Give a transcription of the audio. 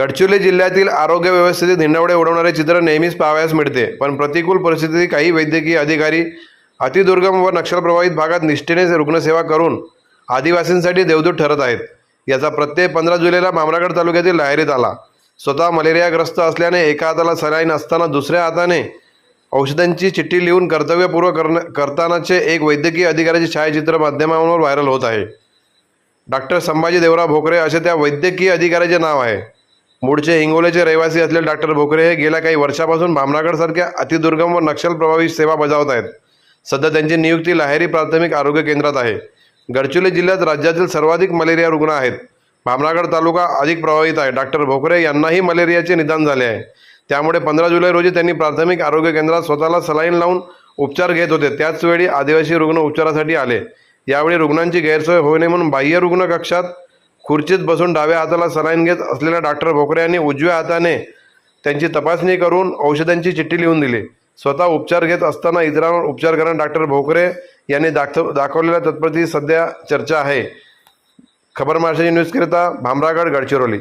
गडचिरोली जिल्ह्यातील आरोग्य व्यवस्थेतील धिंडवडे उडवणारे चित्र नेहमीच पाहावयास मिळते पण प्रतिकूल परिस्थितीत काही वैद्यकीय अधिकारी अतिदुर्गम व नक्षलप्रभावित भागात निष्ठेने रुग्णसेवा करून आदिवासींसाठी देवदूत ठरत आहेत. याचा प्रत्यय पंधरा जुलैला भामरागड तालुक्यातील लाहेरीत आला. स्वतः मलेरियाग्रस्त असल्याने एका हाताला सलाईन असताना दुसऱ्या हाताने औषधांची चिठ्ठी लिहून कर्तव्यपूर्व करण करतानाचे एक वैद्यकीय अधिकाऱ्याचे छायाचित्र माध्यमांवर व्हायरल होत आहे. डॉक्टर संभाजी देवराव भोकरे असे त्या वैद्यकीय अधिकाऱ्याचे नाव आहे. मूळचे हिंगोलीचे रहिवासी असलेले डॉक्टर भोकरे हे गेल्या काही वर्षापासून भामरागडसारख्या अतिदुर्गम व नक्षल प्रभावी सेवा बजावत आहेत. सध्या त्यांची नियुक्ती लाहेरी प्राथमिक आरोग्य केंद्रात आहे. गडचिरोली जिल्ह्यात राज्यातील सर्वाधिक मलेरिया रुग्ण आहेत. भामरागड तालुका अधिक प्रभावित आहे. डॉक्टर भोकरे यांनाही मलेरियाचे निदान झाले आहे. त्यामुळे पंधरा जुलै रोजी त्यांनी प्राथमिक आरोग्य केंद्रात स्वतःला सलाईन लावून उपचार घेत होते. त्याचवेळी आदिवासी रुग्ण उपचारासाठी आले. यावेळी रुग्णांची गैरसोय होऊ नये म्हणून बाह्य रुग्ण कक्षात खुर्चीत बसून डाव्या हाताला सलाईन घेत असलेल्या डॉक्टर भोकरे यांनी उजव्या हाताने त्यांची तपासणी करून औषधांची चिठ्ठी लिहून दिली. स्वतः उपचार घेत असताना इतरांवर उपचार करणारे डॉक्टर भोकरे यांनी दाखव दाखवलेल्या तत्परतेची सध्या चर्चा आहे. खबर महाराष्ट्राची न्यूजकरिता भामरागड गडचिरोली.